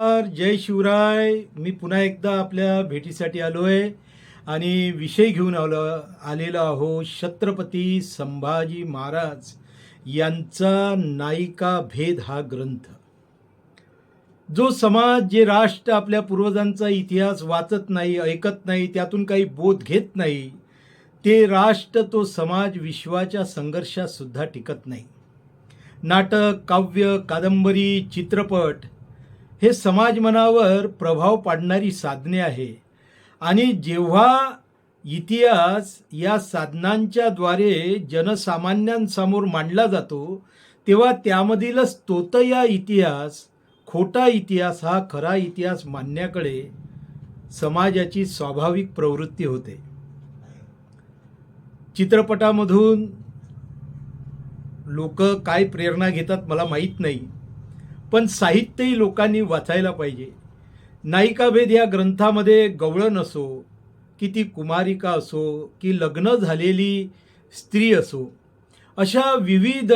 नमस्कार जय शिवराय. मी पुन्हा एकदा आपल्या भेटीसाठी आलो आहे आणि विषय घेऊन आलो आलेलो आहो छत्रपती संभाजी महाराज यांचा नायिका भेद हा ग्रंथ. जो समाज जे राष्ट्र आपल्या पूर्वजांचा इतिहास वाचत नाही ऐकत नाही त्यातून काही बोध घेत नाही ते राष्ट्र तो समाज विश्वाच्या संघर्षात सुद्धा टिकत नाही. नाटक काव्य कादंबरी चित्रपट हे समाज मनावर प्रभाव पाडणारी साधने आहे. आणि जेव्हा इतिहास या साधनांच्या द्वारे जनसामान्यांसमोर मांडला जातो तेव्हा त्यामधीलच या इतिहास खोटा इतिहास हा खरा इतिहास मानण्याकडे समाजाची स्वाभाविक प्रवृत्ती होते. चित्रपटामधून लोक काय प्रेरणा घेतात मला माहीत नाही. पण साहित्यही लोकांनी वाचायला पाहिजे. नायिकाभेद या ग्रंथामध्ये गवळण असो की ती कुमारिका असो की लग्न झालेली स्त्री असो अशा विविध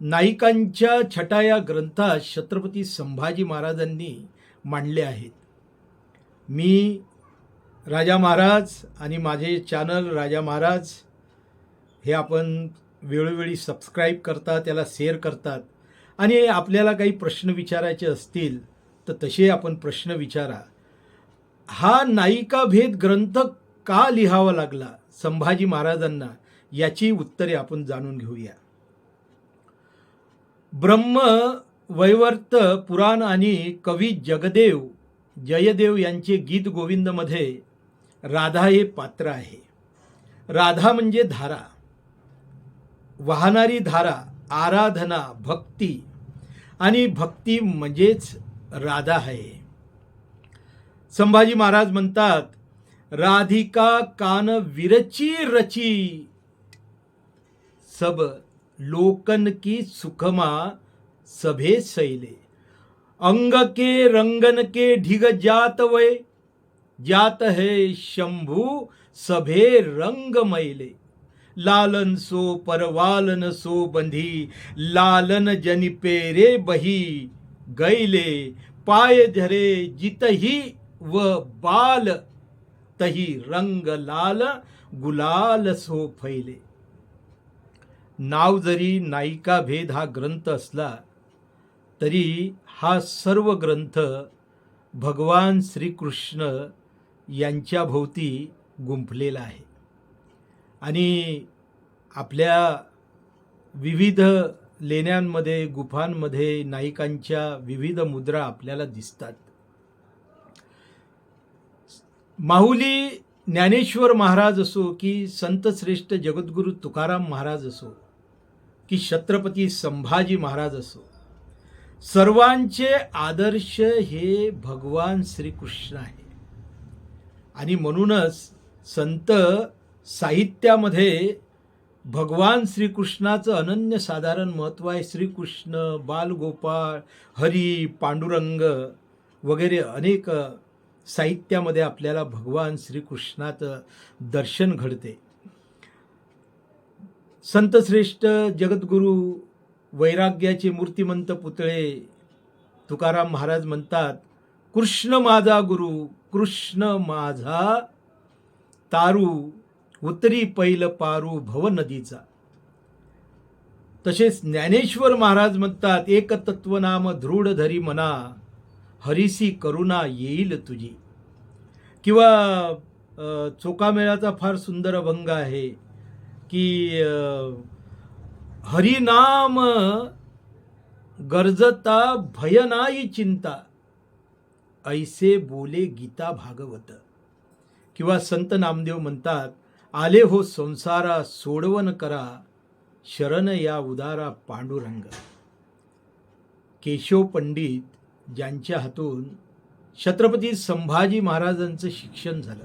नायिकांच्या छटा या ग्रंथात छत्रपती संभाजी महाराजांनी मांडले आहेत. मी राजा महाराज आणि माझे चॅनल राजा महाराज हे आपण वेळोवेळी सबस्क्राईब करतात त्याला शेअर करतात. आणि आपल्याला काही प्रश्न विचारायचे असतील तर तसे आपण प्रश्न विचारा. हा नायिकाभेद ग्रंथ का लिहावा लागला संभाजी महाराजांना? याची उत्तरे आपण जाणून घेऊया. ब्रह्म वैवर्त पुराण आणि कवी जगदेव जयदेव यांचे गीत गोविंदमध्ये राधा हे पात्र आहे. राधा म्हणजे धारा. वाहणारी धारा. आराधना भक्ती. आणि भक्ती म्हणजेच राधा आहे. संभाजी महाराज म्हणतात राधिका कान विरची रची सब लोकन की सुखमा सभे सैले. अंग के रंगन के ढिग जात वय जात है शंभू सभे रंग मैले. लालन सो परवालन सो बंधी लालन जनि पेरे बही गैले पाय धरे जितही व बाल तही रंग लाल गुलाल सो फैले. नाव जरी नायिका भेद हा ग्रंथ असला तरी हा सर्व ग्रंथ भगवान श्रीकृष्ण यांच्याभोवती गुंफलेला आहे. आणि आपल्या विविध लेण्यांमध्ये गुफांमध्ये नायिकांच्या विविध मुद्रा आपल्याला दिसतात. माहुली ज्ञानेश्वर महाराज असो की संतश्रेष्ठ जगद्गुरू तुकाराम महाराज असो की छत्रपती संभाजी महाराज असो सर्वांचे आदर्श हे भगवान श्रीकृष्ण आहे. आणि म्हणूनच संत साहित्यामध्ये भगवान श्रीकृष्णाचं अनन्यसाधारण महत्त्व आहे. श्रीकृष्ण बालगोपाळ हरी पांडुरंग वगैरे अनेक साहित्यामध्ये आपल्याला भगवान श्रीकृष्णाचं दर्शन घडते. संतश्रेष्ठ जगद्गुरू वैराग्याचे मूर्तिमंत पुतळे तुकाराम महाराज म्हणतात कृष्ण माझा गुरु कृष्ण माझा तारू उत्तरी पैल पारू भव नदीचा. तसेच ज्ञानेश्वर महाराज म्हणतात एक तत्वनाम दृढ धरी मना हरिसी करुणा येईल तुझी. किंवा चोकामेळाचा फार सुंदर अभंग आहे की हरिनाम गरजता भय नाही चिंता ऐसे बोले गीता भागवत. किंवा संत नामदेव म्हणतात आले हो संसारा सोडवन करा शरण या उदारा पांडुरंग. केशव पंडित ज्यांच्या हातून छत्रपती संभाजी महाराजांचं शिक्षण झालं.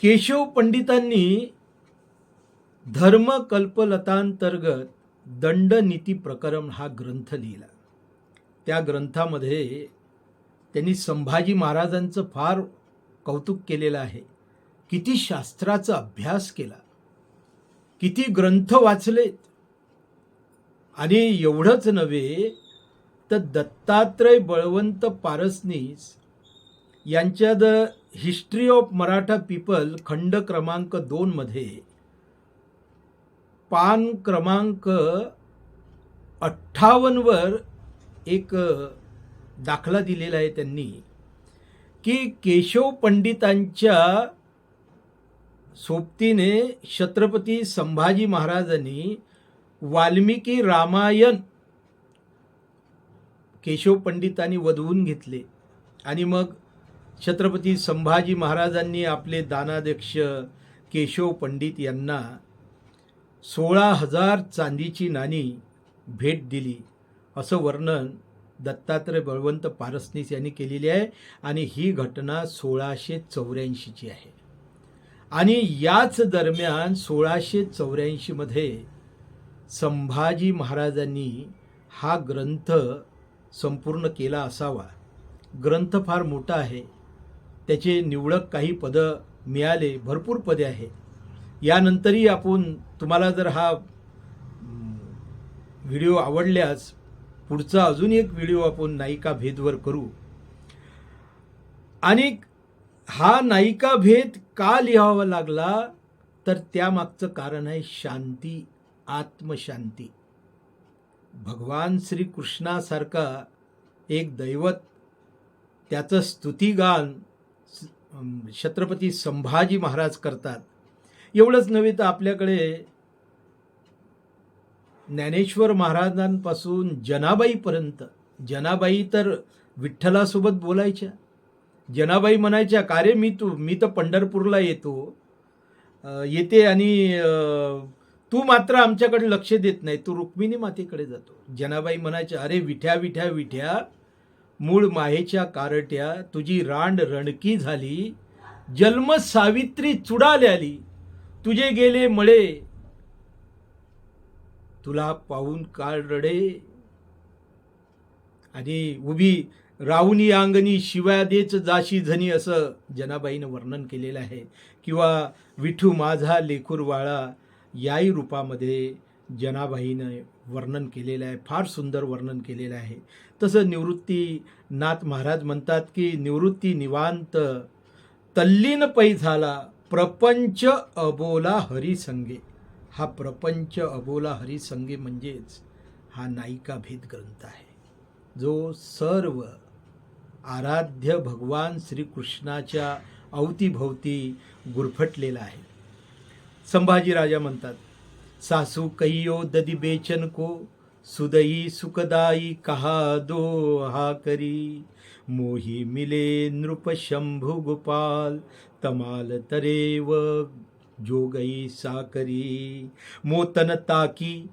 केशव पंडितांनी धर्मकल्पलतांतर्गत दंडनीती प्रकरण हा ग्रंथ लिहिला. त्या ग्रंथामध्ये त्यांनी संभाजी महाराजांचं फार कौतुक केलेलं आहे. किती शास्त्राचा अभ्यास केला. किती ग्रंथ वाचलेत. आणि एवढंच नव्हे तर दत्तात्रय बळवंत पारसनीस यांच्या the history of Maratha people खंड क्रमांक दोनमध्ये पान क्रमांक अठ्ठावन्नवर एक दाखला दिलेला आहे त्यांनी की केशव पंडितांच्या सोबतीने छत्रपती संभाजी महाराजांनी वाल्मिकी रामायण केशव पंडितांनी वधवून घेतले. आणि मग छत्रपती संभाजी महाराजांनी आपले दानाध्यक्ष केशव पंडित यांना सोळा हजार चांदीची नाणी भेट दिली. असं वर्णन दत्तात्रय बळवंत पारसनीस यांनी केलेली आहे. आणि ही घटना सोळाशे चौऱ्याऐंशीची आहे. आणि याच दरम्यान सोळाशे चौऱ्याऐंशीमध्ये संभाजी महाराजांनी हा ग्रंथ संपूर्ण केला असावा. ग्रंथ फार मोठा आहे. त्याचे निवडक काही पदं मिळाले भरपूर पदे आहे यानंतरही आपण तुम्हाला जर हा व्हिडिओ आवडल्यास पुढचा अजून एक व्हिडिओ आपण नायिका भेदवर करू. आणि हा नायिका भेद का लिहावा लागला? तर त्यामागचं कारण आहे शांती आत्मशांती. भगवान श्रीकृष्णासारखा एक दैवत त्याचं स्तुतिगान छत्रपती संभाजी महाराज करतात. एवढंच नव्हे तर आपल्याकडे ज्ञानेश्वर महाराजांपासून जनाबाईपर्यंत जनाबाई तर विठ्ठलासोबत बोलायच्या. जनाबाई म्हणायच्या का रे मी तू मी तर पंढरपूरला येतो. येते आणि तू मात्र आमच्याकडे लक्ष देत नाही. तू रुक्मिणी मातेकडे जातो. जनाबाई म्हणायच्या अरे विठ्या विठ्या विठ्या मूळ माहेच्या कारट्या तुझी रांड रणकी झाली जन्म सावित्री चुडाल्याली तुझे गेले मळे तुला पाहून काळ रडे. आणि उभी राहुनी अंगणी शिव्या देच जाशी झनी असं जनाबाईनं वर्णन केलेलं आहे. किंवा विठू माझा लेकूरवाळा याही रूपामध्ये जनाबाईनं वर्णन केलेलं आहे. फार सुंदर वर्णन केलेलं आहे. तसं निवृत्ती नाथ महाराज म्हणतात की निवृत्ती निवांत तल्लीन पै झाला प्रपंच अबोला हरिसंगे. हा प्रपंच अबोला हरिसंगे म्हणजेच हा नायिका भेद ग्रंथ आहे. जो सर्व आराध्य भगवान श्रीकृष्णाच्या अवतीभोवती गुरफटलेला आहे. संभाजी राजा म्हणतात सासू कैयो ददी बेचन को सुदई सुखदाई कहा दो हा करी. मोही मिले नृप शंभु गोपाल तमाल तरेव जोगई साकरी. मोतन ताकी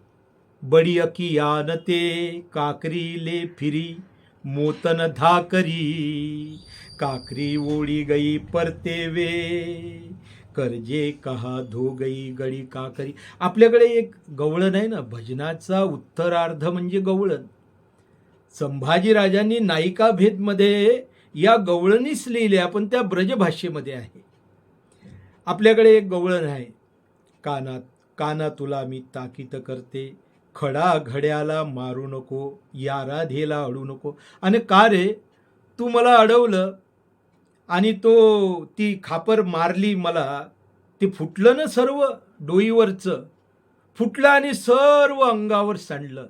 बडी अकियान ते काकरी ले फिरी. मोतन धाकरी. काकरी ओळी गई परते वे करजे कहा धो गई गळी काकरी. आपल्याकडे एक गवळण आहे ना भजनाचा उत्तरार्ध म्हणजे गवळण. संभाजीराजांनी नायिका भेदमध्ये या गवळणीच लिहिल्या पण त्या ब्रजभाषेमध्ये आहे. आपल्याकडे एक गवळण आहे. कानात काना तुला मी ताकीत करते. खडा घड्याला मारू नको या राधेला अडू नको. आणि का रे? तू मला अडवलं आणि तो ती खापर मारली मला ते फुटलं ना सर्व डोईवरचं? फुटलं आणि सर्व अंगावर सांडलं.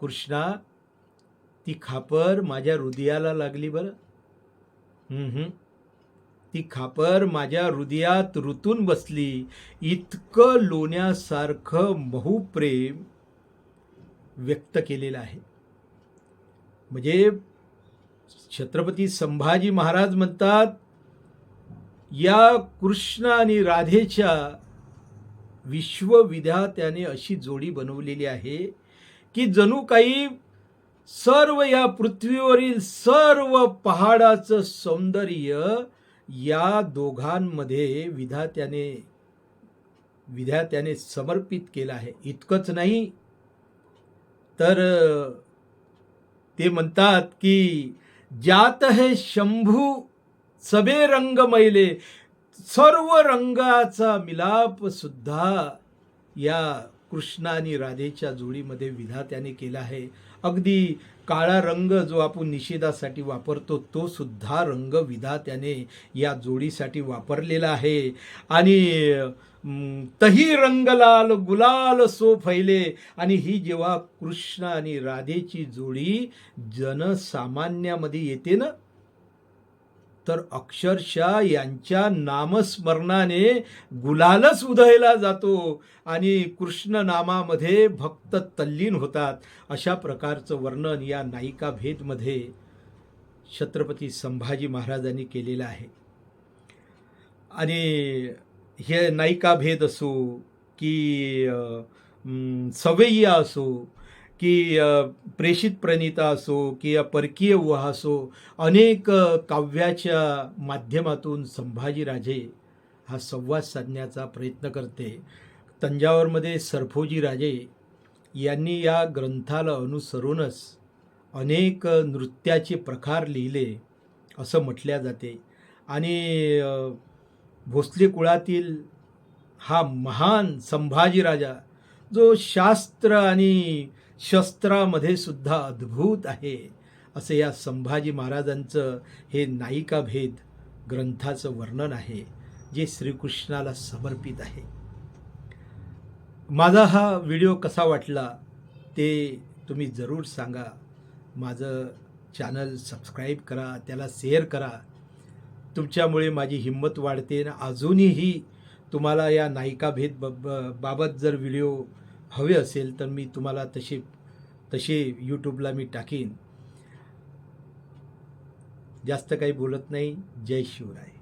कृष्णा ती खापर माझ्या हृदयाला लागली बरं. हम्म. ती खापर माझ्या हृदयात ऋतून बसली. इतकं लोण्यासारखं महू प्रेम व्यक्त केलेलं आहे. म्हणजे छत्रपती संभाजी महाराज म्हणतात या कृष्ण आणि राधेच्या विश्वविद्यात्याने अशी जोडी बनवलेली आहे की जणू काही सर्व या पृथ्वीवरील सर्व पहाडाचं सौंदर्य या दोघांमध्ये विधात्याने विधात्याने समर्पित केलं आहे. इतकंच नाही तर ते म्हणतात की जात हे शंभू सबे रंग मैले सर्व रंगाचा मिलाप सुद्धा या कृष्ण आणि राधेच्या जोडीमध्ये विधात्याने केला आहे. अगदी काळा रंग जो आपण निषेधासाठी वापरतो तो सुद्धा रंग विधात्याने या जोडीसाठी वापरलेला आहे. आणि तही रंगलाल गुलाल सो फैले. आणि ही जेव्हा कृष्ण आणि राधेची जोडी जनसामान्यामध्ये येते ना तर अक्षरशः यांच्या नामस्मरणाने गुलालच उधळला जातो आणि कृष्ण नामामध्ये भक्त तल्लीन होतात. अशा प्रकारचं वर्णन या नायिका भेदमध्ये छत्रपती संभाजी महाराजांनी केलेलं आहे. आणि हे नायिका भेद असो की सवय्या असो की प्रेषित प्रणिता असो की परकीय विवाह असो अनेक काव्याच्या माध्यमातून संभाजीराजे हा संवाद साधण्याचा प्रयत्न करते. तंजावरमध्ये सरफोजीराजे यांनी या ग्रंथाला अनुसरूनच अनेक नृत्याचे प्रकार लिहिले असं म्हटल्या जाते. आणि भोसले कुळातील हा महान संभाजीराजा जो शास्त्र आणि शस्त्रामध्ये सुद्धा अद्भुत आहे असं या संभाजी महाराजांचं हे नायिका भेद ग्रंथाचं वर्णन आहे जे श्रीकृष्णाला समर्पित आहे. माझा हा व्हिडिओ कसा वाटला ते तुम्ही जरूर सांगा. माझं चॅनल सबस्क्राईब करा त्याला शेअर करा. तुमच्यामुळे माझी हिंमत वाढते आणि अजूनही तुम्हाला या नायिकाभेद बाबत जर व्हिडिओ हवे असेल तर मी तुम्हाला तसे तसे यूट्यूबला मी टाकीन. जास्त काही बोलत नाही. जय शिवराय.